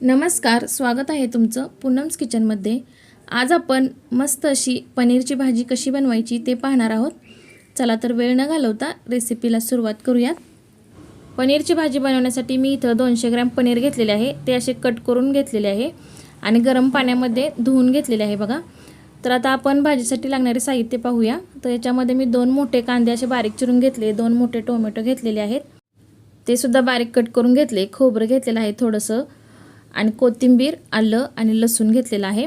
नमस्कार स्वागत आहे तुमचं पूनम्स किचनमध्ये आज आपण मस्त अशी पनीरची भाजी कशी बनवायची ते पाहणार आहोत. चला तर वेळ न घालवता रेसिपीला सुरुवात करूयात. पनीरची भाजी बनवण्यासाठी मी इथं दोनशे ग्रॅम पनीर घेतलेले आहे. ते असे कट करून घेतलेले आहे आणि गरम पाण्यामध्ये धुवून घेतलेले आहे बघा. तर आता आपण भाजीसाठी लागणारे साहित्य पाहूया. तर याच्यामध्ये मी दोन मोठे कांदे असे बारीक चिरून घेतले दोन मोठे टोमॅटो घेतलेले आहेत. ते सुद्धा बारीक कट करून घेतले खोबरं घेतलेलं आहे थोडंसं. आणि कोथिंबीर आलं आणि लसूण घेतलेलं आहे.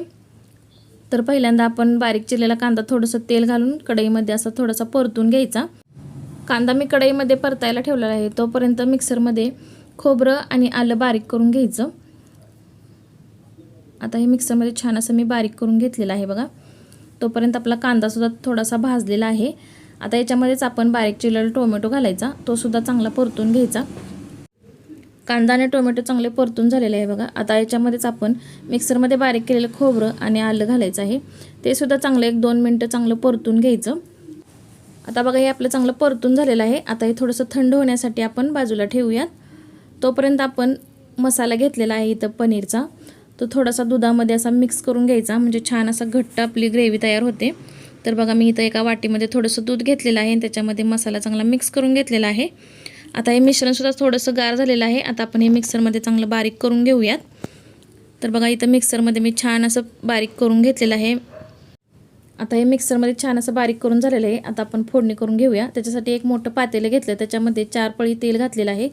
तर पहिल्यांदा आपण बारीक चिरलेला कांदा थोडंसं तेल घालून कढईमध्ये असं थोडासा परतून घ्यायचा. कांदा मी कढईमध्ये परतायला ठेवलेला आहे. तोपर्यंत मिक्सरमध्ये खोबरं आणि आलं बारीक करून घ्यायचं. आता हे मिक्सरमध्ये छान असं मी बारीक करून घेतलेलं आहे बघा. तोपर्यंत आपला कांदासुद्धा थोडासा भाजलेला आहे. आता याच्यामध्येच आपण बारीक चिरलेला टोमॅटो घालायचा. तोसुद्धा चांगला परतून घ्यायचा. कांदा आणि टोमॅटो चांगले परतून झालेले आहे बघा. आता याच्यामध्येच आपण मिक्सरमध्ये बारीक केलेलं खोबरं आणि आलं घालायचं आहे. ते सुद्धा चांगलं एक दोन मिनटं चांगलं परतून घ्यायचं. आता बघा हे आपलं चांगलं परतून झालेलं आहे. आता हे थोडंसं थंड होण्यासाठी आपण बाजूला ठेवूयात. तोपर्यंत आपण मसाला घेतलेला आहे इथं पनीरचा. तो थोडासा दुधामध्ये असा मिक्स करून घ्यायचा म्हणजे छान असा घट्ट आपली ग्रेव्ही तयार होते. तर बघा मी इथं एका वाटीमध्ये थोडंसं दूध घेतलेलं आहे आणि त्याच्यामध्ये मसाला चांगला मिक्स करून घेतलेला आहे. आता हे मिश्रणसुद्धा थोडंसं गार झालेलं आहे. आता आपण हे मिक्सरमध्ये चांगलं बारीक करून घेऊयात. तर बघा इथं मिक्सरमध्ये मी छान असं बारीक करून घेतलेलं आहे. आता हे मिक्सरमध्ये छान असं बारीक करून झालेलं आहे. आता आपण फोडणी करून घेऊया. त्याच्यासाठी एक मोठं पातेलं घेतलं. त्याच्यामध्ये चार पळी तेल घातलेलं आहे.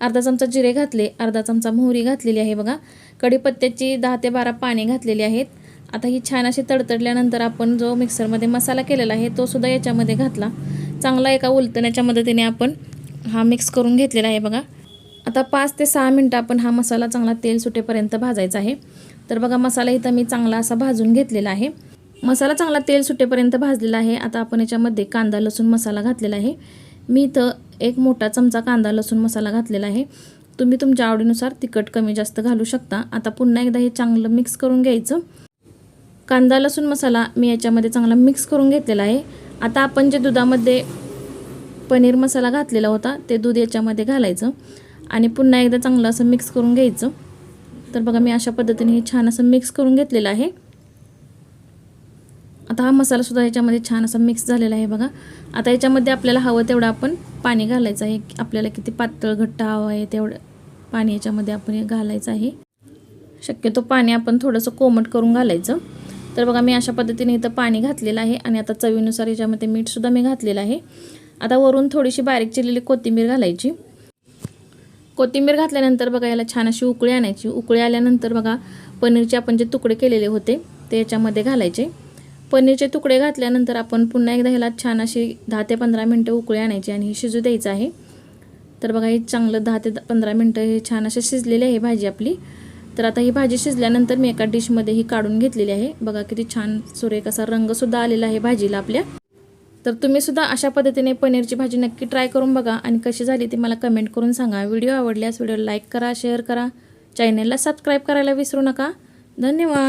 अर्धा चमचा जिरे घातले. अर्धा चमचा मोहरी घातलेली आहे बघा. कढीपत्त्याची दहा ते बारा पाने घातलेली आहेत. आता ही छान अशी तडतडल्यानंतर आपण जो मिक्सरमध्ये मसाला केलेला आहे तो सुद्धा याच्यामध्ये घातला. चांगला एका उलटण्याच्या मदतीने आपण हा मिक्स करून घेतलेला आहे बघा. आता पाच ते सहा मिनटं आपण हा मसाला चांगला तेल सुटेपर्यंत भाजायचा आहे. तर बघा मसाला इथं मी चांगला असा भाजून घेतलेला आहे. मसाला चांगला तेल सुटेपर्यंत भाजलेला आहे. आता आपण याच्यामध्ये कांदा लसूण मसाला घातलेला आहे. मी इथं एक मोठा चमचा कांदा लसूण मसाला घातलेला आहे. तुम्ही तुमच्या आवडीनुसार तिखट कमी जास्त घालू शकता. आता पुन्हा एकदा हे चांगलं मिक्स करून घ्यायचं. कांदा लसूण मसाला मी याच्यामध्ये चांगला मिक्स करून घेतलेला आहे. आता आपण जे दुधामध्ये पनीर मसाला घातलेला होता ते दूध याच्यामध्ये घालायचं आणि पुन्हा एकदा चांगलं असं मिक्स करून घ्यायचं. तर बघा मी अशा पद्धतीने हे छान असं मिक्स करून घेतलेलं आहे. आता हा मसालासुद्धा याच्यामध्ये छान असा मिक्स झालेला आहे बघा. आता याच्यामध्ये आपल्याला हवं तेवढं आपण पाणी घालायचं आहे. आपल्याला किती पातळ घट्ट हवं आहे तेवढं पाणी याच्यामध्ये आपण हे घालायचं आहे. शक्यतो पाणी आपण थोडंसं कोमट करून घालायचं. तर बघा मी अशा पद्धतीने इथं पाणी घातलेलं आहे आणि आता चवीनुसार याच्यामध्ये मीठसुद्धा मी घातलेलं आहे. आता वरून थोडीशी बारीक चिरलेली कोथिंबीर घालायची. कोथिंबीर घातल्यानंतर बघा याला छान अशी उकळी आणायची. उकळी आल्यानंतर बघा पनीरचे आपण जे तुकडे केलेले होते ते याच्यामध्ये घालायचे. पनीरचे तुकडे घातल्यानंतर आपण पुन्हा एकदा ह्याला छान अशी दहा ते पंधरा मिनटं उकळी आणायची आणि हे शिजू द्यायचं आहे. तर बघा हे चांगलं दहा ते पंधरा मिनटं हे छान असे शिजलेले आहे भाजी आपली. तर आता ही भाजी शिजल्यानंतर मी एका डिशमध्ये ही काढून घेतलेली आहे. बघा किती छान सुरेख असा रंगसुद्धा आलेला आहे भाजीला आपल्या. तर तुम्ही सुद्धा अशा पद्धतीने पनीरची भाजी नक्की ट्राय करून बघा आणि कशी झाली ती मला कमेंट करून सांगा. व्हिडिओ आवडल्यास व्हिडिओ लाईक करा शेअर करा. चॅनलला सबस्क्राईब करायला विसरू नका. धन्यवाद.